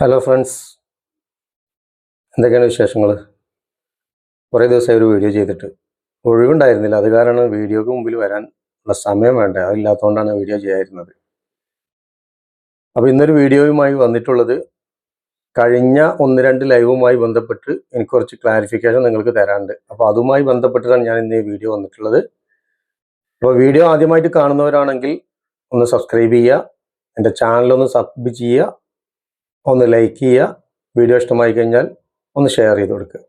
Hello friends എന്തൊക്കെയാണ് വിശേഷങ്ങൾ കുറേ ദിവസമായി ഒരു വീഡിയോ ചെയ്തിട്ട്. ഒഴിവുണ്ടായിരുന്നില്ല. അത് കാരണം വീഡിയോക്ക് മുമ്പിൽ വരാൻ ഉള്ള സമയം വേണ്ട? അതില്ലാത്തതുകൊണ്ടാണ് വീഡിയോ ചെയ്യാതിരുന്നത്. അപ്പോൾ ഇന്നൊരു വീഡിയോയുമായി വന്നിട്ടുള്ളത് കഴിഞ്ഞ ഒന്ന് രണ്ട് ലൈവുമായി ബന്ധപ്പെട്ട് എനിക്ക് കുറച്ച് ക്ലാരിഫിക്കേഷൻ നിങ്ങൾക്ക് തരാനുണ്ട്. അപ്പോൾ അതുമായി ബന്ധപ്പെട്ടിട്ടാണ് ഞാൻ ഇന്ന് ഈ വീഡിയോ വന്നിട്ടുള്ളത്. അപ്പോൾ വീഡിയോ ആദ്യമായിട്ട് കാണുന്നവരാണെങ്കിൽ ഒന്ന് സബ്സ്ക്രൈബ് ചെയ്യുക. എന്റെ ചാനലൊന്ന് സബ്സ്ക്രൈബ് ചെയ്യുക. ഒന്ന് ലൈക്ക് ചെയ്യുക. വീഡിയോ ഇഷ്ടമായി കഴിഞ്ഞാൽ ഒന്ന് ഷെയർ ചെയ്ത് കൊടുക്കുക.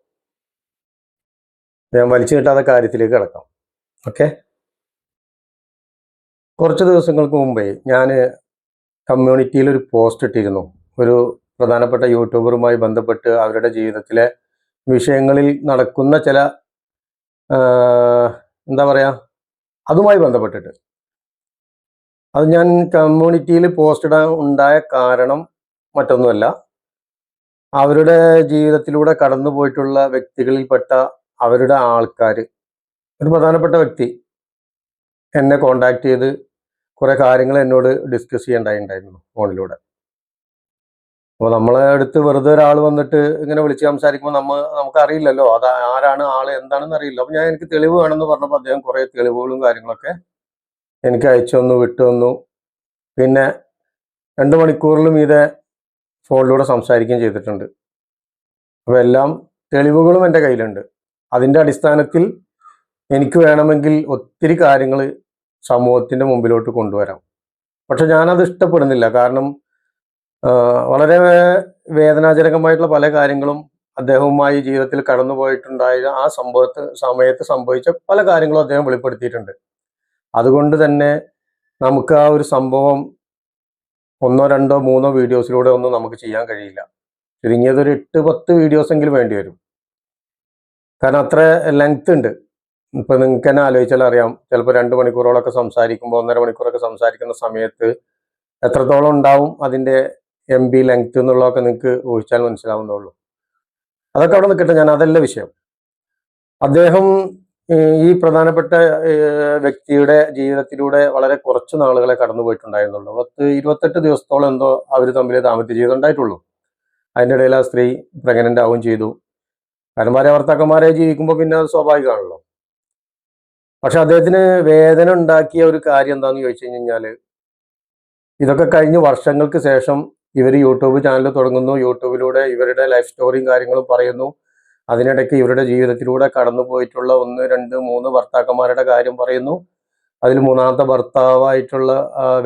ഞാൻ വലിച്ചു കിട്ടാത്ത കാര്യത്തിലേക്ക് കിടക്കാം. ഓക്കെ കുറച്ച് ദിവസങ്ങൾക്ക് മുമ്പേ ഞാൻ കമ്മ്യൂണിറ്റിയിൽ ഒരു പോസ്റ്റ് ഇട്ടിരുന്നു. ഒരു പ്രധാനപ്പെട്ട യൂട്യൂബറുമായി ബന്ധപ്പെട്ട് അവരുടെ ജീവിതത്തിലെ വിഷയങ്ങളിൽ നടക്കുന്ന ചില എന്താ പറയുക അതുമായി ബന്ധപ്പെട്ടിട്ട്. അത് ഞാൻ കമ്മ്യൂണിറ്റിയിൽ പോസ്റ്റ് ഇടാൻ ഉണ്ടായ കാരണം മറ്റൊന്നുമല്ല. അവരുടെ ജീവിതത്തിലൂടെ കടന്നു പോയിട്ടുള്ള വ്യക്തികളിൽപ്പെട്ട അവരുടെ ആൾക്കാർ ഒരു പ്രധാനപ്പെട്ട വ്യക്തി എന്നെ കോണ്ടാക്ട് ചെയ്ത് കുറെ കാര്യങ്ങൾ എന്നോട് ഡിസ്കസ് ചെയ്യേണ്ടായിട്ടുണ്ടായിരുന്നു ഫോണിലൂടെ. അപ്പോൾ നമ്മളെ അടുത്ത് വെറുതെ ഒരാൾ വന്നിട്ട് ഇങ്ങനെ വിളിച്ച് സംസാരിക്കുമ്പോൾ നമ്മൾ നമുക്കറിയില്ലല്ലോ അത് ആരാണ് ആൾ എന്താണെന്ന് അറിയില്ല. അപ്പോൾ ഞാൻ എനിക്ക് തെളിവ് വേണമെന്ന് പറഞ്ഞപ്പോൾ അദ്ദേഹം കുറേ തെളിവുകളും കാര്യങ്ങളൊക്കെ എനിക്ക് അയച്ചു തന്നു വിട്ടു തന്നു. പിന്നെ രണ്ട് മണിക്കൂറിലും ഇതേ ഫോണിലൂടെ സംസാരിക്കുകയും ചെയ്തിട്ടുണ്ട്. അപ്പോൾ എല്ലാം തെളിവുകളും എന്റെ കയ്യിലുണ്ട്. അതിന്റെ അടിസ്ഥാനത്തിൽ എനിക്ക് വേണമെങ്കിൽ ഒത്തിരി കാര്യങ്ങൾ സമൂഹത്തിന്റെ മുമ്പിലോട്ട് കൊണ്ടുവരാം. പക്ഷെ ഞാനത് ഇഷ്ടപ്പെടുന്നില്ല. കാരണം വളരെ വേദനാജനകമായിട്ടുള്ള പല കാര്യങ്ങളും അദ്ദേഹവുമായി ജീവിതത്തിൽ കടന്നുപോയിട്ടുണ്ടായ ആ സംഭവത്ത് സമയത്ത് സംഭവിച്ച പല കാര്യങ്ങളും അദ്ദേഹം വെളിപ്പെടുത്തിയിട്ടുണ്ട്. അതുകൊണ്ട് തന്നെ നമുക്ക് ആ ഒരു സംഭവം ഒന്നോ രണ്ടോ മൂന്നോ വീഡിയോസിലൂടെ ഒന്നും നമുക്ക് ചെയ്യാൻ കഴിയില്ല. ചുരുങ്ങിയത് ഒരു എട്ട് പത്ത് വീഡിയോസെങ്കിലും വേണ്ടി വരും. കാരണം അത്ര ലെങ്ത് ഉണ്ട്. ഇപ്പൊ നിങ്ങൾക്ക് തന്നെ ആലോചിച്ചാൽ അറിയാം. ചിലപ്പോൾ രണ്ട് മണിക്കൂറോളൊക്കെ സംസാരിക്കുമ്പോൾ ഒന്നര മണിക്കൂറൊക്കെ സംസാരിക്കുന്ന സമയത്ത് എത്രത്തോളം ഉണ്ടാവും അതിന്റെ എം ബി ലെങ്ത് എന്നുള്ളതൊക്കെ നിങ്ങൾക്ക് ഊഹിച്ചാൽ മനസ്സിലാവുന്നുള്ളൂ അതൊക്കെ അവിടെ നിൽക്കട്ടെ. ഞാൻ അതല്ല വിഷയം. അദ്ദേഹം ഈ പ്രധാനപ്പെട്ട വ്യക്തിയുടെ ജീവിതത്തിലൂടെ വളരെ കുറച്ച് നാളുകളെ കടന്നു പോയിട്ടുണ്ടായിരുന്നുള്ളൂ. പത്ത് ഇരുപത്തെട്ട് ദിവസത്തോളം എന്തോ അവർ തമ്മിൽ ദാമ്പത്യ ജീവിതം ഉണ്ടായിട്ടുള്ളൂ. അതിന്റെ ഇടയിൽ ആ സ്ത്രീ പ്രഗ്നന്റ് ആവുകയും ചെയ്തു. കാരണം ഭാര്യ ഭർത്താക്കന്മാരെ ജീവിക്കുമ്പോൾ പിന്നെ അത് സ്വാഭാവികമാണല്ലോ. പക്ഷെ അദ്ദേഹത്തിന് വേദന ഉണ്ടാക്കിയ ഒരു കാര്യം എന്താണെന്ന് ചോദിച്ചു കഴിഞ്ഞാൽ ഇതൊക്കെ കഴിഞ്ഞ് വർഷങ്ങൾക്ക് ശേഷം ഇവർ യൂട്യൂബ് ചാനൽ തുടങ്ങുന്നു. യൂട്യൂബിലൂടെ ഇവരുടെ ലൈഫ് സ്റ്റോറിയും കാര്യങ്ങളും പറയുന്നു. അതിനിടയ്ക്ക് ഇവരുടെ ജീവിതത്തിലൂടെ കടന്നു പോയിട്ടുള്ള ഒന്ന് രണ്ട് മൂന്ന് ഭർത്താക്കന്മാരുടെ കാര്യം പറയുന്നു. അതിൽ മൂന്നാമത്തെ ഭർത്താവായിട്ടുള്ള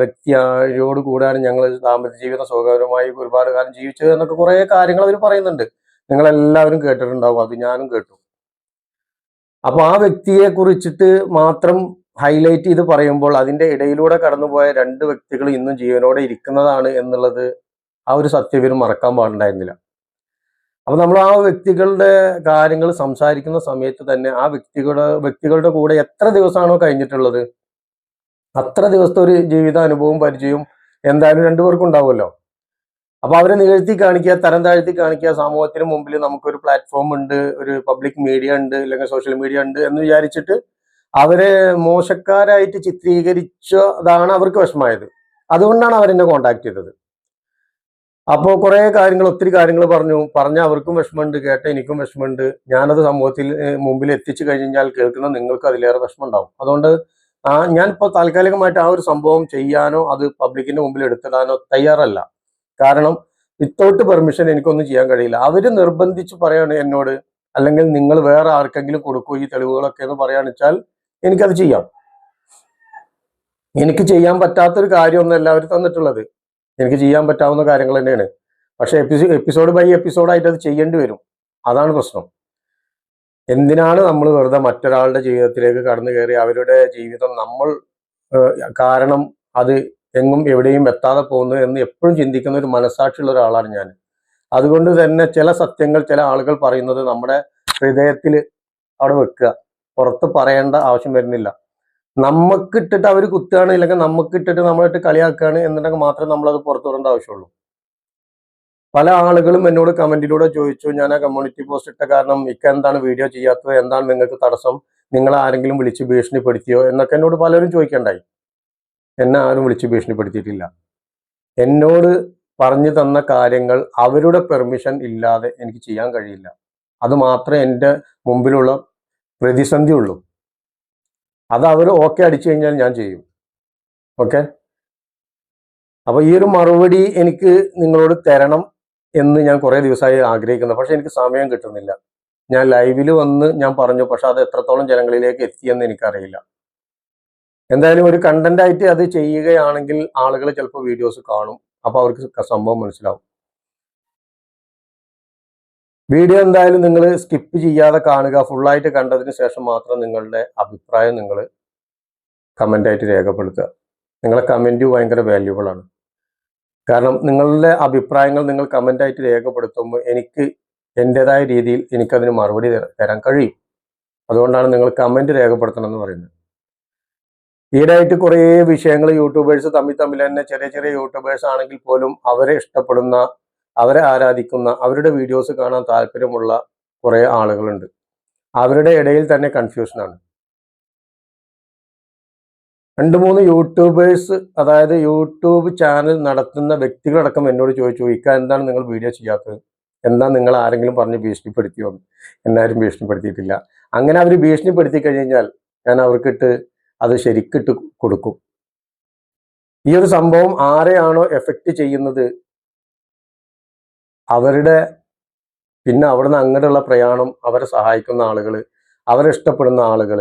വ്യക്തിയോട് കൂടാണ് ഞങ്ങൾ ദാമ്പത്യ ജീവിതം സുഖകരമായി ഒരുപാട് കാലം ജീവിച്ചത് എന്നൊക്കെ കുറെ കാര്യങ്ങൾ അവർ പറയുന്നുണ്ട്. നിങ്ങൾ എല്ലാവരും കേട്ടിട്ടുണ്ടാവും അത് ഞാനും കേട്ടു. അപ്പൊ ആ വ്യക്തിയെ കുറിച്ചിട്ട് മാത്രം ഹൈലൈറ്റ് ചെയ്ത് പറയുമ്പോൾ അതിന്റെ ഇടയിലൂടെ കടന്നുപോയ രണ്ട് വ്യക്തികൾ ഇന്നും ജീവനോടെ ഇരിക്കുന്നതാണ് എന്നുള്ളത് ആ ഒരു സത്യം ഇവർ മറക്കാൻ പാടുണ്ടായിരുന്നില്ല. അപ്പൊ നമ്മൾ ആ വ്യക്തികളുടെ കാര്യങ്ങൾ സംസാരിക്കുന്ന സമയത്ത് തന്നെ ആ വ്യക്തികളുടെ വ്യക്തികളുടെ കൂടെ എത്ര ദിവസമാണോ കഴിഞ്ഞിട്ടുള്ളത്? അത്ര ദിവസത്തെ ഒരു ജീവിതാനുഭവവും പരിചയവും എന്തായാലും രണ്ടുപേർക്കും ഉണ്ടാവുമല്ലോ. അപ്പൊ അവരെ നികഴ്ത്തി കാണിക്കുക തരം താഴ്ത്തി കാണിക്കുക സമൂഹത്തിന് മുമ്പിൽ നമുക്കൊരു പ്ലാറ്റ്ഫോം ഉണ്ട് ഒരു പബ്ലിക് മീഡിയ ഉണ്ട് അല്ലെങ്കിൽ സോഷ്യൽ മീഡിയ ഉണ്ട് എന്ന് വിചാരിച്ചിട്ട് അവരെ മോശക്കാരായിട്ട് ചിത്രീകരിച്ചതാണ് അവർക്ക് വിഷമായത് അതുകൊണ്ടാണ് അവരെന്നെ കോണ്ടാക്ട് ചെയ്തത്. അപ്പോൾ കുറേ കാര്യങ്ങൾ ഒത്തിരി കാര്യങ്ങൾ പറഞ്ഞു. പറഞ്ഞ അവർക്കും വിഷമമുണ്ട് കേട്ട എനിക്കും വിഷമമുണ്ട്. ഞാനത് സമൂഹത്തിൽ മുമ്പിൽ എത്തിച്ചു കഴിഞ്ഞാൽ കേൾക്കുന്ന നിങ്ങൾക്ക് അതിലേറെ വിഷമം ഉണ്ടാവും അതുകൊണ്ട് ആ ഞാനിപ്പോൾ താൽക്കാലികമായിട്ട് ആ ഒരു സംഭവം ചെയ്യാനോ അത് പബ്ലിക്കിന്റെ മുമ്പിൽ എടുത്തിടാനോ തയ്യാറല്ല. കാരണം വിത്തൗട്ട് പെർമിഷൻ എനിക്കൊന്നും ചെയ്യാൻ കഴിയില്ല. അവർ നിർബന്ധിച്ച് പറയാണ് എന്നോട് അല്ലെങ്കിൽ നിങ്ങൾ വേറെ ആർക്കെങ്കിലും കൊടുക്കൂ ഈ തെളിവുകളൊക്കെ എന്ന് പറയാന്ന് വെച്ചാൽ എനിക്കത് ചെയ്യാം. എനിക്ക് ചെയ്യാൻ പറ്റാത്തൊരു കാര്യമൊന്നും അവർ തന്നിട്ടുള്ളത്. എനിക്ക് ചെയ്യാൻ പറ്റാവുന്ന കാര്യങ്ങൾ തന്നെയാണ്. പക്ഷെ എപ്പിസോ എപ്പിസോഡ് ബൈ എപ്പിസോഡായിട്ട് അത് ചെയ്യേണ്ടി വരും. അതാണ് പ്രശ്നം. എന്തിനാണ് നമ്മൾ വെറുതെ മറ്റൊരാളുടെ ജീവിതത്തിലേക്ക് കടന്നു കയറി അവരുടെ ജീവിതം നമ്മൾ കാരണം അത് എങ്ങും എവിടെയും എത്താതെ പോകുന്നു എന്ന് എപ്പോഴും ചിന്തിക്കുന്ന ഒരു മനസ്സാക്ഷിയുള്ള ഒരാളാണ് ഞാൻ. അതുകൊണ്ട് തന്നെ ചില സത്യങ്ങൾ ചില ആളുകൾ പറയുന്നത് നമ്മുടെ ഹൃദയത്തിൽ അവിടെ വെക്കുക. പുറത്ത് പറയേണ്ട ആവശ്യം വരുന്നില്ല. നമുക്ക് ഇട്ടിട്ട് അവർ കുത്തുകയാണ് ഇല്ലെങ്കിൽ നമുക്ക് ഇട്ടിട്ട് നമ്മളിട്ട് കളിയാക്കുകയാണ് എന്നുണ്ടെങ്കിൽ മാത്രമേ നമ്മളത് പുറത്തു വിടേണ്ട ആവശ്യമുള്ളൂ. പല ആളുകളും എന്നോട് കമന്റിലൂടെ ചോദിച്ചു ഞാൻ ആ കമ്മ്യൂണിറ്റി പോസ്റ്റ് ഇട്ട കാരണം ഇക്ക എന്താണ് വീഡിയോ ചെയ്യാത്തത്? എന്താണ് നിങ്ങൾക്ക് തടസ്സം? നിങ്ങൾ ആരെങ്കിലും വിളിച്ച് ഭീഷണിപ്പെടുത്തിയോ? എന്നൊക്കെ എന്നോട് പലരും ചോദിക്കണ്ടായി. എന്നെ ആരും വിളിച്ച് ഭീഷണിപ്പെടുത്തിയിട്ടില്ല. എന്നോട് പറഞ്ഞു തന്ന കാര്യങ്ങൾ അവരുടെ പെർമിഷൻ ഇല്ലാതെ എനിക്ക് ചെയ്യാൻ കഴിയില്ല. അത് മാത്രമേ എന്റെ മുമ്പിലുള്ള പ്രതിസന്ധി ഉള്ളൂ അത് അവർ ഓക്കെ അടിച്ചു കഴിഞ്ഞാൽ ഞാൻ ചെയ്യും. ഓക്കെ അപ്പൊ ഈ ഒരു മറുപടി എനിക്ക് നിങ്ങളോട് തരണം എന്ന് ഞാൻ കുറെ ദിവസമായി ആഗ്രഹിക്കുന്നു. പക്ഷെ എനിക്ക് സമയം കിട്ടുന്നില്ല. ഞാൻ ലൈവിൽ വന്ന് ഞാൻ പറഞ്ഞു പക്ഷെ അത് എത്രത്തോളം ജനങ്ങളിലേക്ക് എത്തിയെന്ന് എനിക്കറിയില്ല. എന്തായാലും ഒരു കണ്ടന്റ് ആയിട്ട് അത് ചെയ്യുകയാണെങ്കിൽ ആളുകൾ ചിലപ്പോൾ വീഡിയോസ് കാണും. അപ്പൊ അവർക്ക് സംഭവം മനസ്സിലാവും. വീഡിയോ എന്തായാലും നിങ്ങൾ സ്കിപ്പ് ചെയ്യാതെ കാണുക. ഫുള്ളായിട്ട് കണ്ടതിന് ശേഷം മാത്രം നിങ്ങളുടെ അഭിപ്രായം നിങ്ങൾ കമന്റായിട്ട് രേഖപ്പെടുത്തുക. നിങ്ങളെ കമന്റ് ഭയങ്കര വാല്യൂബിളാണ് കാരണം നിങ്ങളുടെ അഭിപ്രായങ്ങൾ നിങ്ങൾ കമന്റായിട്ട് രേഖപ്പെടുത്തുമ്പോൾ എനിക്ക് എന്റെതായ രീതിയിൽ എനിക്കതിന് മറുപടി തരാൻ കഴിയും. അതുകൊണ്ടാണ് നിങ്ങൾ കമന്റ് രേഖപ്പെടുത്തണം എന്ന് പറയുന്നത്. ഈടായിട്ട് കുറേ വിഷയങ്ങൾ യൂട്യൂബേഴ്സ് തമ്മിൽ തമ്മിൽ തന്നെ ചെറിയ ചെറിയ യൂട്യൂബേഴ്സ് ആണെങ്കിൽ പോലും അവരെ ഇഷ്ടപ്പെടുന്ന അവരെ ആരാധിക്കുന്ന അവരുടെ വീഡിയോസ് കാണാൻ താല്പര്യമുള്ള കുറേ ആളുകളുണ്ട്. അവരുടെ ഇടയിൽ തന്നെ കൺഫ്യൂഷനാണ് രണ്ട് മൂന്ന് യൂട്യൂബേഴ്സ് അതായത് യൂട്യൂബ് ചാനൽ നടത്തുന്ന വ്യക്തികളടക്കം എന്നോട് ചോദിച്ചു ഇക്ക എന്താണ് നിങ്ങൾ വീഡിയോ ചെയ്യാത്തത്? എന്താ നിങ്ങൾ ആരെങ്കിലും പറഞ്ഞ് ഭീഷണിപ്പെടുത്തിയോ? എന്നാരും ഭീഷണിപ്പെടുത്തിയിട്ടില്ല. അങ്ങനെ അവർ ഭീഷണിപ്പെടുത്തി കഴിഞ്ഞാൽ ഞാൻ അവർക്കിട്ട് അത് ശരിക്കിട്ട് കൊടുക്കും. ഈ ഒരു സംഭവം ആരെയാണോ എഫക്റ്റ് ചെയ്യുന്നത് അവരുടെ പിന്നെ അവിടുന്ന് അങ്ങോട്ടുള്ള പ്രയാണം അവരെ സഹായിക്കുന്ന ആളുകൾ അവരെ ഇഷ്ടപ്പെടുന്ന ആളുകൾ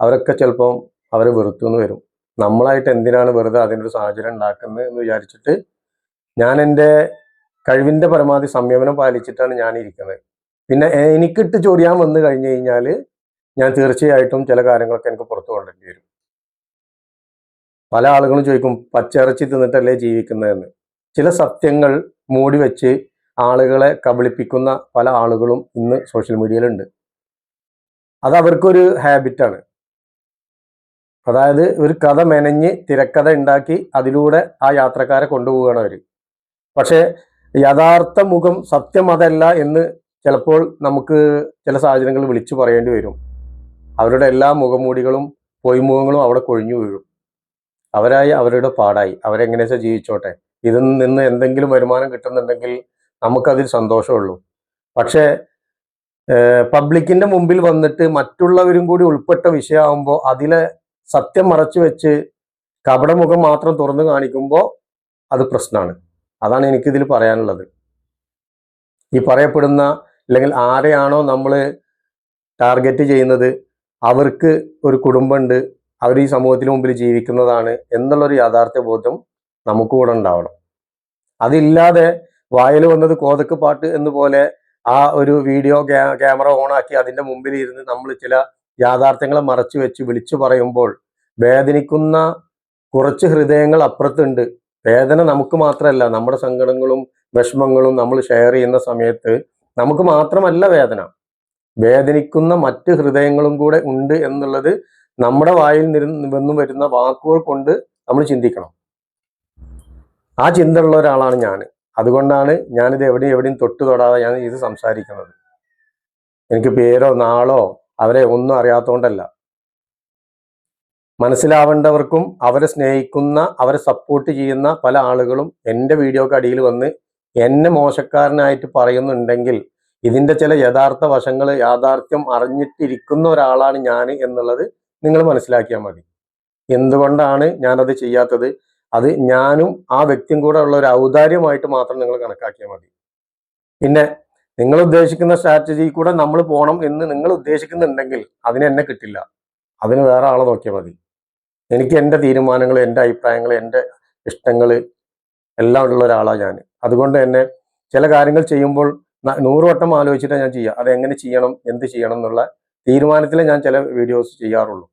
അവരൊക്കെ ചിലപ്പം അവരെ വെറുത്തുനിന്ന് വരും. നമ്മളായിട്ട് എന്തിനാണ് വെറുതെ അതിനൊരു സാഹചര്യം ഉണ്ടാക്കുന്നത് എന്ന് വിചാരിച്ചിട്ട് ഞാൻ എന്റെ കഴിവിന്റെ പരമാവധി സംയമനം പാലിച്ചിട്ടാണ് ഞാൻ ഇരിക്കുന്നത് പിന്നെ എനിക്കിട്ട് ചൊറിയാൻ വന്നു കഴിഞ്ഞു കഴിഞ്ഞാൽ ഞാൻ തീർച്ചയായിട്ടും ചില കാര്യങ്ങളൊക്കെ എനിക്ക് പുറത്തു കൊണ്ടേണ്ടി വരും. പല ആളുകളും ചോദിക്കും പച്ചിറച്ചി തിന്നിട്ടല്ലേ ജീവിക്കുന്നതെന്ന്. ചില സത്യങ്ങൾ മൂടി വെച്ച് ആളുകളെ കബളിപ്പിക്കുന്ന പല ആളുകളും ഇന്ന് സോഷ്യൽ മീഡിയയിലുണ്ട് അത് അവർക്കൊരു ഹാബിറ്റാണ് അതായത് ഒരു കഥ മെനഞ്ഞ് തിരക്കഥ ഉണ്ടാക്കി അതിലൂടെ ആ യാത്രക്കാരെ കൊണ്ടുപോവുകയാണ് അവർ പക്ഷേ യഥാർത്ഥ മുഖം സത്യം അതല്ല എന്ന് ചിലപ്പോൾ നമുക്ക് ചില സാഹചര്യങ്ങളിൽ വിളിച്ചു പറയേണ്ടി വരും. അവരുടെ എല്ലാ മുഖമൂടികളും പൊയ്മുഖങ്ങളും അവിടെ കൊഴിഞ്ഞു വീഴും. അവരായി അവരുടെ പാടായി. അവരെങ്ങനെയാ ജീവിച്ചോട്ടെ? ഇതിൽ നിന്ന് എന്തെങ്കിലും വരുമാനം കിട്ടുന്നുണ്ടെങ്കിൽ നമുക്കതിൽ സന്തോഷമുള്ളൂ. പക്ഷേ പബ്ലിക്കിന്റെ മുമ്പിൽ വന്നിട്ട് മറ്റുള്ളവരും കൂടി ഉൾപ്പെട്ട വിഷയമാകുമ്പോൾ അതിലെ സത്യം മറച്ചു വെച്ച് കപടമുഖം മാത്രം തുറന്നു കാണിക്കുമ്പോൾ അത് പ്രശ്നമാണ് അതാണ് എനിക്കിതിൽ പറയാനുള്ളത്. ഈ പറയപ്പെടുന്ന അല്ലെങ്കിൽ ആരെയാണോ നമ്മൾ ടാർഗറ്റ് ചെയ്യുന്നത് അവർക്ക് ഒരു കുടുംബമുണ്ട് അവർ ഈ സമൂഹത്തിന് മുമ്പിൽ ജീവിക്കുന്നതാണ് എന്നുള്ളൊരു യാഥാർത്ഥ്യ ബോധം നമുക്ക് കൂടെ ഉണ്ടാവണം. അതില്ലാതെ വായിൽ വന്നത് കോതക്ക് പാട്ട് എന്ന് പോലെ ആ ഒരു വീഡിയോ ക്യാമറ ഓണാക്കി അതിന്റെ മുമ്പിൽ ഇരുന്ന് നമ്മൾ ചില യാഥാർത്ഥ്യങ്ങളെ മറച്ചു വെച്ച് വിളിച്ചു പറയുമ്പോൾ വേദനിക്കുന്ന കുറച്ച് ഹൃദയങ്ങൾ അപ്പുറത്തുണ്ട്. വേദന നമുക്ക് മാത്രമല്ല നമ്മുടെ സങ്കടങ്ങളും വിഷമങ്ങളും നമ്മൾ ഷെയർ ചെയ്യുന്ന സമയത്ത് നമുക്ക് മാത്രമല്ല വേദന. വേദനിക്കുന്ന മറ്റ് ഹൃദയങ്ങളും കൂടെ ഉണ്ട് എന്നുള്ളത് നമ്മുടെ വായിൽ നിന്ന് വരുന്ന വാക്കുകൾ കൊണ്ട് നമ്മൾ ചിന്തിക്കണം. ആ ചിന്ത ഉള്ള ഒരാളാണ് ഞാൻ അതുകൊണ്ടാണ് ഞാനിത് എവിടെയും എവിടെയും തൊട്ട് തൊടാതെ ഞാൻ ഇത് സംസാരിക്കുന്നത്. എനിക്ക് പേരോ നാളോ അവരെ ഒന്നും അറിയാത്തതുകൊണ്ടല്ല മനസ്സിലാവേണ്ടവർക്കും അവരെ സ്നേഹിക്കുന്ന അവരെ സപ്പോർട്ട് ചെയ്യുന്ന പല ആളുകളും എന്റെ വീഡിയോക്ക് അടിയിൽ വന്ന് എന്നെ മോശക്കാരനായിട്ട് പറയുന്നുണ്ടെങ്കിൽ ഇതിന്റെ ചില യഥാർത്ഥ വശങ്ങൾ യാഥാർത്ഥ്യം അറിഞ്ഞിട്ടിരിക്കുന്ന ഒരാളാണ് ഞാൻ എന്നുള്ളത് നിങ്ങൾ മനസ്സിലാക്കിയാൽ മതി. എന്തുകൊണ്ടാണ് ഞാനത് ചെയ്യാത്തത്? അത് ഞാനും ആ വ്യക്തിയും കൂടെ ഉള്ള ഒരു ഔദാര്യമായിട്ട് മാത്രം നിങ്ങൾ കണക്കാക്കിയാൽ മതി. പിന്നെ നിങ്ങൾ ഉദ്ദേശിക്കുന്ന സ്ട്രാറ്റജി കൂടെ നമ്മൾ പോകണം എന്ന് നിങ്ങൾ ഉദ്ദേശിക്കുന്നുണ്ടെങ്കിൽ അതിന് എന്നെ കിട്ടില്ല. അതിന് വേറെ ആളെ നോക്കിയാൽ മതി. എനിക്ക് എന്റെ തീരുമാനങ്ങൾ എന്റെ അഭിപ്രായങ്ങൾ എന്റെ ഇഷ്ടങ്ങൾ എല്ലാം ഉള്ള ഒരാളാണ് ഞാൻ. അതുകൊണ്ട് തന്നെ ചില കാര്യങ്ങൾ ചെയ്യുമ്പോൾ നൂറുവട്ടം നൂറ് വട്ടം ആലോചിച്ചിട്ട് ഞാൻ ചെയ്യുക. അത് എങ്ങനെ ചെയ്യണം എന്ത് ചെയ്യണം എന്നുള്ള തീരുമാനത്തിലേ ഞാൻ ചില വീഡിയോസ് ചെയ്യാറുള്ളൂ.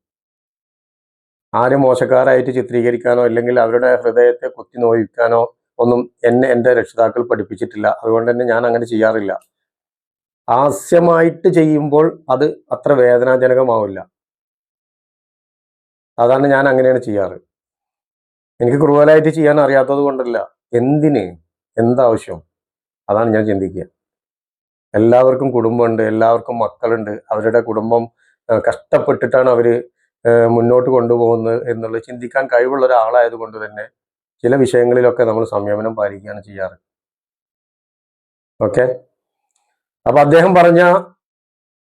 ആരും മോശക്കാരായിട്ട് ചിത്രീകരിക്കാനോ അല്ലെങ്കിൽ അവരുടെ ഹൃദയത്തെ കുത്തി നോയിക്കാനോ ഒന്നും എന്നെ എന്റെ രക്ഷിതാക്കൾ പഠിപ്പിച്ചിട്ടില്ല. അതുകൊണ്ട് തന്നെ ഞാൻ അങ്ങനെ ചെയ്യാറില്ല. ആസ്യമായിട്ട് ചെയ്യുമ്പോൾ അത് അത്ര വേദനാജനകമാവില്ല. അതാണ് ഞാൻ അങ്ങനെയാണ് ചെയ്യാറ്. എനിക്ക് ക്രൂവലായിട്ട് ചെയ്യാൻ അറിയാത്തത് കൊണ്ടല്ല. എന്തിന്? എന്താവശ്യം? അതാണ് ഞാൻ ചിന്തിക്കുക. എല്ലാവർക്കും കുടുംബമുണ്ട് എല്ലാവർക്കും മക്കളുണ്ട്. അവരുടെ കുടുംബം കഷ്ടപ്പെട്ടിട്ടാണ് അവർ ആ, മുന്നോട്ട് കൊണ്ടുപോകുന്നത് എന്നുള്ളത് ചിന്തിക്കാൻ കഴിവുള്ള ഒരാളായത് കൊണ്ട് തന്നെ ചില വിഷയങ്ങളിലൊക്കെ നമ്മൾ സംയമനം പാലിക്കുകയാണ് ചെയ്യാറ്. ഓക്കെ? അപ്പൊ അദ്ദേഹം പറഞ്ഞ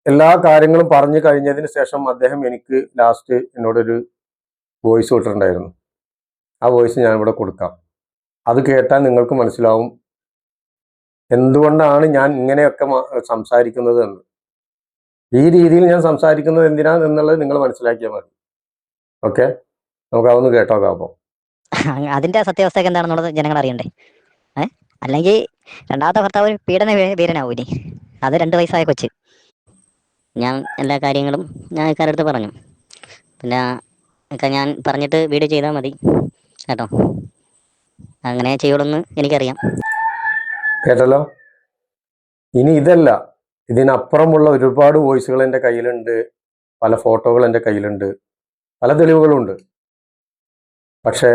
എല്ലാ കാര്യങ്ങളും പറഞ്ഞു കഴിഞ്ഞതിന് ശേഷം അദ്ദേഹം എനിക്ക് ലാസ്റ്റ് എന്നോടൊരു വോയിസ് വിട്ടിട്ടുണ്ടായിരുന്നു. ആ വോയിസ് ഞാൻ ഇവിടെ കൊടുക്കാം. അത് കേട്ടാൽ നിങ്ങൾക്ക് മനസ്സിലാവും. എന്തുകൊണ്ടാണ് ഞാൻ ഇങ്ങനെയൊക്കെ സംസാരിക്കുന്നത് എന്ന്. ഈ രീതിയിൽ ഞാൻ സംസാരിക്കുന്നത് എന്തിനാ എന്നുള്ളത് നിങ്ങൾ മനസ്സിലാക്കിയാൽ മതി. ഓക്കെ നമുക്ക് അതൊന്ന് കേട്ടോക്കാം അപ്പോൾ അതിന്റെ സത്യാവസ്ഥ എന്താണെന്നുള്ളത് ജനങ്ങൾ അറിയണ്ടേ? അല്ലെങ്കിൽ രണ്ടാമത്തെ ഭർത്താവ് പീഡന വീരനാവൂലേ അത് രണ്ട് വയസ്സായ കൊച്ച്. ഞാൻ എല്ലാ കാര്യങ്ങളും ഞാൻ ഇക്കാരടുത്ത് പറഞ്ഞു. പിന്നെ ഒക്കെ ഞാൻ പറഞ്ഞിട്ട് വീഡിയോ ചെയ്താൽ മതി. കേട്ടോ? അങ്ങനെ ചെയ്യുള്ളൂ എന്ന് എനിക്കറിയാം. കേട്ടല്ലോ? ഇനി ഇതല്ല. ഇതിനപ്പുറമുള്ള ഒരുപാട് വോയിസുകൾ എന്റെ കയ്യിലുണ്ട്. പല ഫോട്ടോകൾ എന്റെ കയ്യിലുണ്ട്. പല തെളിവുകളുണ്ട്. പക്ഷേ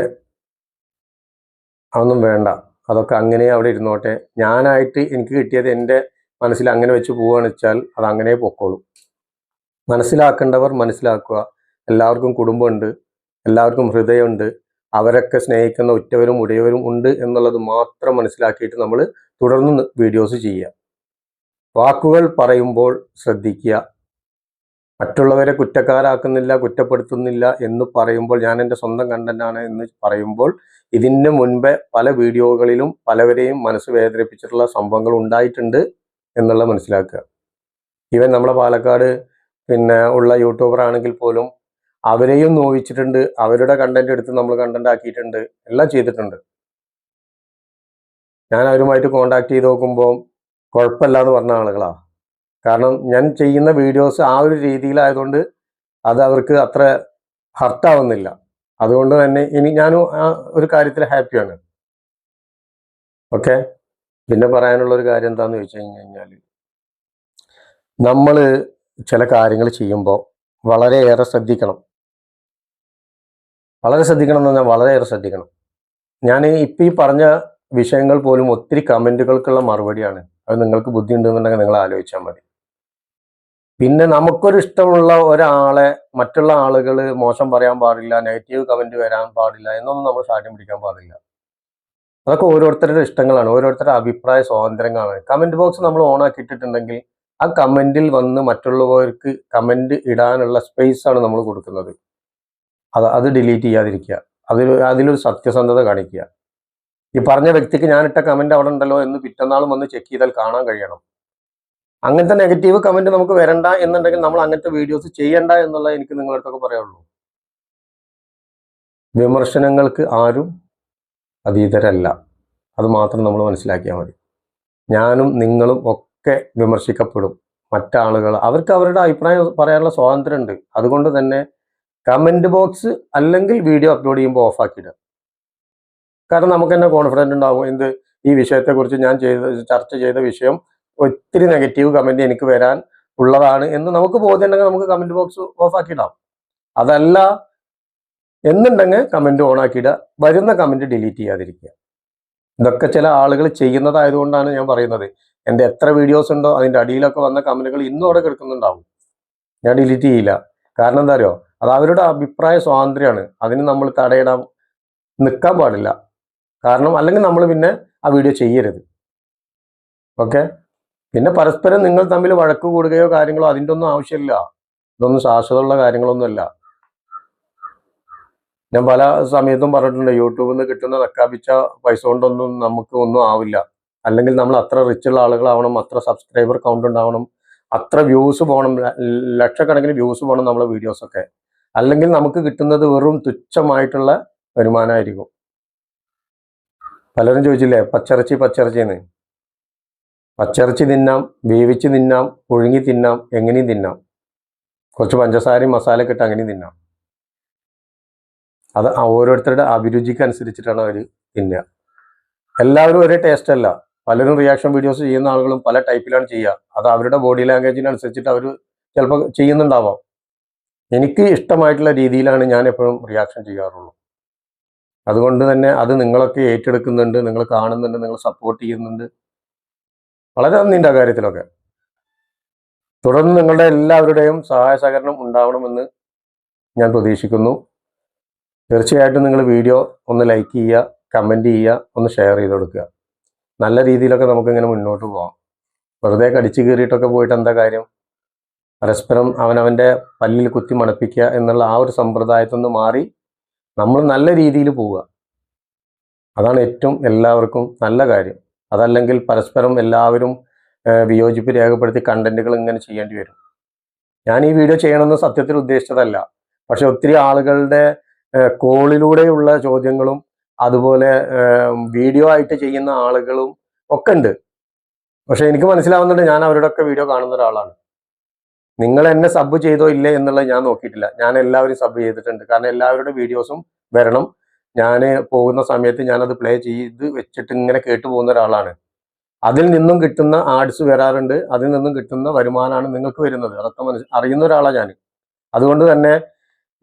അതൊന്നും വേണ്ട. അതൊക്കെ അങ്ങനെ അവിടെ ഇരുന്നോട്ടെ. ഞാനായിട്ട് എനിക്ക് കിട്ടിയത് എന്റെ മനസ്സിൽ അങ്ങനെ വെച്ച് പോവുകയാണെന്ന് വെച്ചാൽ അത് അങ്ങനെ പൊക്കോളും. മനസ്സിലാക്കേണ്ടവർ മനസ്സിലാക്കുക. എല്ലാവർക്കും കുടുംബമുണ്ട്. എല്ലാവർക്കും ഹൃദയമുണ്ട്. അവരൊക്കെ സ്നേഹിക്കുന്ന ഉറ്റവരും ഉടയവരും ഉണ്ട് എന്നുള്ളത് മാത്രം മനസ്സിലാക്കിയിട്ട് നമ്മൾ തുടർന്ന് വീഡിയോസ് ചെയ്യുക. വാക്കുകൾ പറയുമ്പോൾ ശ്രദ്ധിക്കുക. മറ്റുള്ളവരെ കുറ്റക്കാരാക്കുന്നില്ല കുറ്റപ്പെടുത്തുന്നില്ല എന്ന് പറയുമ്പോൾ ഞാൻ എന്റെ സ്വന്തം കണ്ടന്റാണ് എന്ന് പറയുമ്പോൾ ഇതിന് മുൻപേ പല വീഡിയോകളിലും പലവരെയും മനസ്സ് വേദനിപ്പിച്ചിട്ടുള്ള സംഭവങ്ങൾ ഉണ്ടായിട്ടുണ്ട് എന്നുള്ളത് മനസ്സിലാക്കുക. ഈവൻ നമ്മുടെ പാലക്കാട് പിന്നെ ഉള്ള യൂട്യൂബർ ആണെങ്കിൽ പോലും അവരെയും നോവിച്ചിട്ടുണ്ട് അവരുടെ കണ്ടന്റ് എടുത്ത് നമ്മൾ കണ്ടന്റ് ആക്കിയിട്ടുണ്ട് എല്ലാം ചെയ്തിട്ടുണ്ട്. ഞാൻ അവരുമായിട്ട് കോണ്ടാക്ട് ചെയ്ത് നോക്കുമ്പോൾ കുഴപ്പമില്ല എന്ന് പറഞ്ഞ ആളുകളാണ് കാരണം ഞാൻ ചെയ്യുന്ന വീഡിയോസ് ആ ഒരു രീതിയിലായതുകൊണ്ട് അത് അവർക്ക് അത്ര ഹർട്ടാവുന്നില്ല അതുകൊണ്ട് തന്നെ ഇനി ഞാനും ആ ഒരു കാര്യത്തിൽ ഹാപ്പിയാണ് ഓക്കെ പിന്നെ പറയാനുള്ള ഒരു കാര്യം എന്താണെന്ന് ചോദിച്ചു കഴിഞ്ഞു കഴിഞ്ഞാൽ നമ്മൾ ചില കാര്യങ്ങൾ ചെയ്യുമ്പോൾ വളരെയേറെ ശ്രദ്ധിക്കണം. വളരെ ശ്രദ്ധിക്കണം എന്ന് പറഞ്ഞാൽ വളരെയേറെ ശ്രദ്ധിക്കണം. ഞാൻ ഇപ്പം ഈ പറഞ്ഞ വിഷയങ്ങൾ പോലും ഒത്തിരി കമന്റുകൾക്കുള്ള മറുപടിയാണ്. അത് നിങ്ങൾക്ക് ബുദ്ധി ഉണ്ടെന്നുണ്ടെങ്കിൽ നിങ്ങൾ ആലോചിച്ചാൽ മതി. പിന്നെ നമുക്കൊരു ഇഷ്ടമുള്ള ഒരാളെ മറ്റുള്ള ആളുകൾ മോശം പറയാൻ പാടില്ല നെഗറ്റീവ് കമന്റ് വരാൻ പാടില്ല എന്നൊന്നും നമ്മൾ സാധ്യം പിടിക്കാൻ പാടില്ല. അതൊക്കെ ഓരോരുത്തരുടെ ഇഷ്ടങ്ങളാണ് ഓരോരുത്തരുടെ അഭിപ്രായ സ്വാതന്ത്ര്യങ്ങളാണ്. കമന്റ് ബോക്സ് നമ്മൾ ഓൺ ആക്കിയിട്ടിട്ടുണ്ടെങ്കിൽ ആ കമന്റിൽ വന്ന് മറ്റുള്ളവർക്ക് കമന്റ് ഇടാനുള്ള സ്പേസ് ആണ് നമ്മൾ കൊടുക്കുന്നത്. അത് അത് ഡിലീറ്റ് ചെയ്യാതിരിക്കുക. അതിൽ അതിലൊരു സത്യസന്ധത കാണിക്കുക. ഈ പറഞ്ഞ വ്യക്തിക്ക് ഞാനിട്ട കമന്റ് അവിടെ ഉണ്ടല്ലോ എന്ന് പിറ്റന്നാളും വന്ന് ചെക്ക് ചെയ്താൽ കാണാൻ കഴിയണം. അങ്ങനത്തെ നെഗറ്റീവ് കമന്റ് നമുക്ക് വരണ്ട എന്നുണ്ടെങ്കിൽ നമ്മൾ അങ്ങനത്തെ വീഡിയോസ് ചെയ്യണ്ട എന്നുള്ള എനിക്ക് നിങ്ങളടുത്തൊക്കെ പറയുള്ളൂ വിമർശനങ്ങൾക്ക് ആരും അതീതരല്ല. അത് മാത്രം നമ്മൾ മനസ്സിലാക്കിയാൽ മതി. ഞാനും നിങ്ങളും ഒക്കെ വിമർശിക്കപ്പെടും. മറ്റാളുകൾ അവർക്ക് അവരുടെ അഭിപ്രായം പറയാനുള്ള സ്വാതന്ത്ര്യമുണ്ട്. അതുകൊണ്ട് തന്നെ കമന്റ് ബോക്സ് അല്ലെങ്കിൽ വീഡിയോ അപ്ലോഡ് ചെയ്യുമ്പോൾ ഓഫാക്കിയിടുക കാരണം നമുക്ക് തന്നെ കോൺഫിഡന്റ് ഉണ്ടാവും. എന്ത്? ഈ വിഷയത്തെക്കുറിച്ച് ഞാൻ ചെയ്ത ചർച്ച ചെയ്ത വിഷയം ഒത്തിരി നെഗറ്റീവ് കമന്റ് എനിക്ക് വരാൻ ഉള്ളതാണ് എന്ന് നമുക്ക് ബോധ്യമുണ്ടെങ്കിൽ നമുക്ക് കമന്റ് ബോക്സ് ഓഫ് ആക്കിയിടാം. അതല്ല എന്നുണ്ടെങ്കിൽ കമന്റ് ഓൺ ആക്കിയിടുക. വരുന്ന കമന്റ് ഡിലീറ്റ് ചെയ്യാതിരിക്കുക. ഇതൊക്കെ ചില ആളുകൾ ചെയ്യുന്നതായതുകൊണ്ടാണ് ഞാൻ പറയുന്നത്. എന്റെ എത്ര വീഡിയോസ് ഉണ്ടോ അതിന്റെ അടിയിലൊക്കെ വന്ന കമന്റുകൾ ഇന്നും അവിടെ കിടക്കുന്നുണ്ടാവും. ഞാൻ ഡിലീറ്റ് ചെയ്യില്ല. കാരണം എന്താ അറിയോ? അത് അവരുടെ അഭിപ്രായ സ്വാതന്ത്ര്യമാണ്. അതിന് നമ്മൾ തടയിടാൻ നിൽക്കാൻ പാടില്ല. കാരണം അല്ലെങ്കിൽ നമ്മൾ പിന്നെ ആ വീഡിയോ ചെയ്യരുത്. ഓക്കെ പിന്നെ പരസ്പരം നിങ്ങൾ തമ്മിൽ വഴക്ക് കൂടുകയോ കാര്യങ്ങളോ അതിന്റെ ഒന്നും ആവശ്യമില്ല. ഇതൊന്നും ശാശ്വതമുള്ള കാര്യങ്ങളൊന്നുമല്ല. ഞാൻ പല സമയത്തും പറഞ്ഞിട്ടുണ്ട് യൂട്യൂബിൽ നിന്ന് കിട്ടുന്ന തക്കാപിച്ച പൈസ കൊണ്ടൊന്നും നമുക്ക് ഒന്നും ആവില്ല. അല്ലെങ്കിൽ നമ്മൾ അത്ര റിച്ചുള്ള ആളുകളാവണം അത്ര സബ്സ്ക്രൈബർ കൗണ്ട് ഉണ്ടാവണം അത്ര വ്യൂസ് പോകണം ലക്ഷക്കണക്കിന് വ്യൂസ് പോകണം നമ്മളെ വീഡിയോസൊക്കെ അല്ലെങ്കിൽ നമുക്ക് കിട്ടുന്നത് വെറും തുച്ഛമായിട്ടുള്ള വരുമാനമായിരിക്കും. പലരും ചോദിച്ചില്ലേ പച്ചിറച്ചി പച്ചിറച്ചിന്ന് പച്ചിറച്ചി തിന്നാം വേവിച്ച് തിന്നാം പുഴുങ്ങി തിന്നാം എങ്ങനെയും തിന്നാം. കുറച്ച് പഞ്ചസാരയും മസാല ഇട്ട് അങ്ങനെയും തിന്നാം. അത് ഓരോരുത്തരുടെ അഭിരുചിക്ക് അനുസരിച്ചിട്ടാണ് അവർ തിന്നുക. എല്ലാവരും ഒരേ ടേസ്റ്റ് അല്ല. പലരും റിയാക്ഷൻ വീഡിയോസ് ചെയ്യുന്ന ആളുകളും പല ടൈപ്പിലാണ് ചെയ്യുക. അത് അവരുടെ ബോഡി ലാംഗ്വേജിനനുസരിച്ചിട്ട് അവർ ചിലപ്പോൾ ചെയ്യുന്നുണ്ടാവാം. എനിക്ക് ഇഷ്ടമായിട്ടുള്ള രീതിയിലാണ് ഞാൻ എപ്പോഴും റിയാക്ഷൻ ചെയ്യാറുള്ളൂ. അതുകൊണ്ട് തന്നെ അത് നിങ്ങളൊക്കെ ഏറ്റെടുക്കുന്നുണ്ട് നിങ്ങൾ കാണുന്നുണ്ട് നിങ്ങൾ സപ്പോർട്ട് ചെയ്യുന്നുണ്ട്. വളരെ നന്ദിയുണ്ട് ആ കാര്യത്തിലൊക്കെ. തുടർന്ന് നിങ്ങളുടെ എല്ലാവരുടെയും സഹായ സഹകരണം ഉണ്ടാവണമെന്ന് ഞാൻ പ്രതീക്ഷിക്കുന്നു. തീർച്ചയായിട്ടും നിങ്ങൾ വീഡിയോ ഒന്ന് ലൈക്ക് ചെയ്യുക കമന്റ് ചെയ്യുക ഒന്ന് ഷെയർ ചെയ്ത് കൊടുക്കുക. നല്ല രീതിയിലൊക്കെ നമുക്കിങ്ങനെ മുന്നോട്ട് പോകാം വെറുതെ കടിച്ചു കീറിയിട്ടൊക്കെ പോയിട്ട് എന്താ കാര്യം? പരസ്പരം അവനവന്റെ പല്ലിൽ കുത്തി മണപ്പിക്കുക എന്നുള്ള ആ ഒരു സമ്പ്രദായത്തിൽ നിന്ന് മാറി നമ്മൾ നല്ല രീതിയിൽ പോവുക. അതാണ് ഏറ്റവും എല്ലാവർക്കും നല്ല കാര്യം. അതല്ലെങ്കിൽ പരസ്പരം എല്ലാവരും വിയോജിപ്പ് രേഖപ്പെടുത്തി കണ്ടന്റുകൾ ഇങ്ങനെ ചെയ്യേണ്ടി വരും. ഞാൻ ഈ വീഡിയോ ചെയ്യണമെന്ന് സത്യത്തിൽ ഉദ്ദേശിച്ചതല്ല. പക്ഷെ ഒത്തിരി ആളുകളുടെ കോളിലൂടെയുള്ള ചോദ്യങ്ങളും അതുപോലെ വീഡിയോ ആയിട്ട് ചെയ്യുന്ന ആളുകളും ഒക്കെ ഉണ്ട്. പക്ഷെ എനിക്ക് മനസ്സിലാവുന്നുണ്ട് ഞാൻ അവരുടെയൊക്കെ വീഡിയോ കാണുന്ന ഒരാളാണ്. നിങ്ങൾ എന്നെ സബ് ചെയ്തോ ഇല്ലേ എന്നുള്ളത് ഞാൻ നോക്കിയിട്ടില്ല. ഞാൻ എല്ലാവരും സബ് ചെയ്തിട്ടുണ്ട്. കാരണം എല്ലാവരുടെ വീഡിയോസും വരണം. ഞാൻ പോകുന്ന സമയത്ത് ഞാനത് പ്ലേ ചെയ്ത് വെച്ചിട്ട് ഇങ്ങനെ കേട്ടു പോകുന്ന ഒരാളാണ്. അതിൽ നിന്നും കിട്ടുന്ന ആഡ്സ് വരാറുണ്ട്. അതിൽ നിന്നും കിട്ടുന്ന വരുമാനമാണ് നിങ്ങൾക്ക് വരുന്നത്. അതൊക്കെ മനസ്സിൽ അറിയുന്ന ഒരാളാണ് ഞാൻ അതുകൊണ്ട് തന്നെ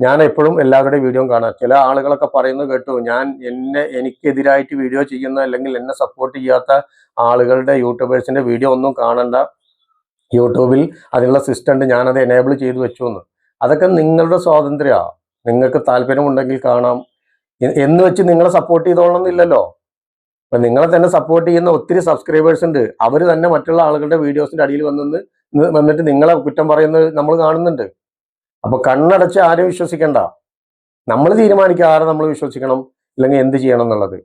ഞാൻ എപ്പോഴും എല്ലാവരുടെ വീഡിയോ കാണാം. ചില ആളുകളൊക്കെ പറയുന്നത് കേട്ടു ഞാൻ എന്നെ എനിക്കെതിരായിട്ട് വീഡിയോ ചെയ്യുന്ന അല്ലെങ്കിൽ എന്നെ സപ്പോർട്ട് ചെയ്യാത്ത ആളുകളുടെ യൂട്യൂബേഴ്സിന്റെ വീഡിയോ ഒന്നും കാണണ്ട. യൂട്യൂബിൽ അതിനുള്ള സിസ്റ്റം ഉണ്ട് ഞാനത് എനേബിൾ ചെയ്തു വെച്ചു എന്ന്. അതൊക്കെ നിങ്ങളുടെ സ്വാതന്ത്ര്യമാണ് നിങ്ങൾക്ക് താല്പര്യമുണ്ടെങ്കിൽ കാണാം. എന്ന് വെച്ച് നിങ്ങളെ സപ്പോർട്ട് ചെയ്തോളണമെന്നില്ലല്ലോ അപ്പം നിങ്ങളെ തന്നെ സപ്പോർട്ട് ചെയ്യുന്ന ഒത്തിരി സബ്സ്ക്രൈബേഴ്സ് ഉണ്ട്. അവർ തന്നെ മറ്റുള്ള ആളുകളുടെ വീഡിയോസിന്റെ അടിയിൽ വന്നിന്ന് വന്നിട്ട് നിങ്ങളെ കുറ്റം പറയുന്നത് നമ്മൾ കാണുന്നുണ്ട്. അപ്പോൾ കണ്ണടച്ച് ആരും വിശ്വസിക്കണ്ട. നമ്മൾ തീരുമാനിക്കുക ആരെ നമ്മൾ വിശ്വസിക്കണം അല്ലെങ്കിൽ എന്ത് ചെയ്യണം എന്നുള്ളത്.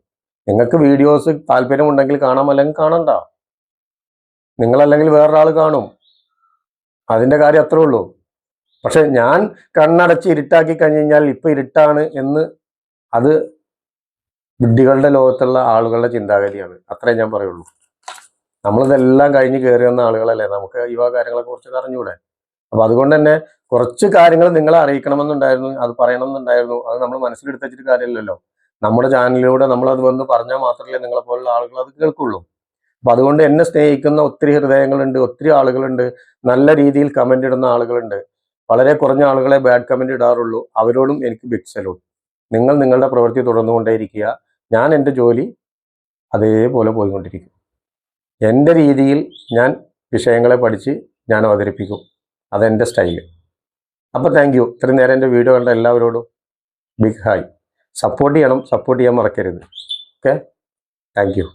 നിങ്ങൾക്ക് വീഡിയോസ് താല്പര്യമുണ്ടെങ്കിൽ കാണാം അല്ലെങ്കിൽ കാണണ്ട. നിങ്ങളല്ലെങ്കിൽ വേറൊരാൾ കാണും. അതിന്റെ കാര്യം അത്രേ ഉള്ളൂ. പക്ഷെ ഞാൻ കണ്ണടച്ച് ഇരുട്ടാക്കി കഴിഞ്ഞ് കഴിഞ്ഞാൽ ഇപ്പം ഇരുട്ടാണ് എന്ന് അത് വിഡ്ഢികളുടെ ലോകത്തുള്ള ആളുകളുടെ ചിന്താഗതിയാണ്. അത്രേ ഞാൻ പറയുള്ളൂ. നമ്മളിതെല്ലാം കഴിഞ്ഞ് കയറി വന്ന ആളുകളല്ലേ? നമുക്ക് ഈ കാര്യങ്ങളെ കുറിച്ച് അറിഞ്ഞൂടെ? അപ്പൊ അതുകൊണ്ട് തന്നെ കുറച്ച് കാര്യങ്ങൾ നിങ്ങളെ അറിയിക്കണമെന്നുണ്ടായിരുന്നു അത് പറയണമെന്നുണ്ടായിരുന്നു അത് നമ്മൾ മനസ്സിലെടുത്ത് വെച്ചിട്ട് കാര്യമില്ലല്ലോ. നമ്മുടെ ചാനലിലൂടെ നമ്മൾ അത് വന്ന് പറഞ്ഞാൽ മാത്രമല്ലേ നിങ്ങളെ പോലുള്ള ആളുകൾ അത് കേൾക്കുള്ളൂ. അപ്പൊ അതുകൊണ്ട് എന്നെ സ്നേഹിക്കുന്ന ഒത്തിരി ഹൃദയങ്ങളുണ്ട് ഒത്തിരി ആളുകളുണ്ട്. നല്ല രീതിയിൽ കമന്റ് ഇടുന്ന ആളുകളുണ്ട്. വളരെ കുറഞ്ഞ ആളുകളെ ബാഡ് കമന്റ് ഇടാറുള്ളൂ. അവരോടും എനിക്ക് ബിഗ് സലൂട്ട് നിങ്ങൾ നിങ്ങളുടെ പ്രവൃത്തി തുടർന്നുകൊണ്ടേയിരിക്കുക. ഞാൻ എന്റെ ജോലി അതേപോലെ പോയിക്കൊണ്ടിരിക്കും. എന്റെ രീതിയിൽ ഞാൻ വിഷയങ്ങളെ പഠിച്ച് ഞാൻ അവതരിപ്പിക്കും. അതെന്റെ സ്റ്റൈൽ. അപ്പോൾ താങ്ക് യു ഇത്രയും നേരം എന്റെ വീഡിയോ കണ്ട എല്ലാവരോടും ബിഗ് ഹായ് സപ്പോർട്ട് ചെയ്യണം സപ്പോർട്ട് ചെയ്യാൻ മറക്കരുത്. Okay thank you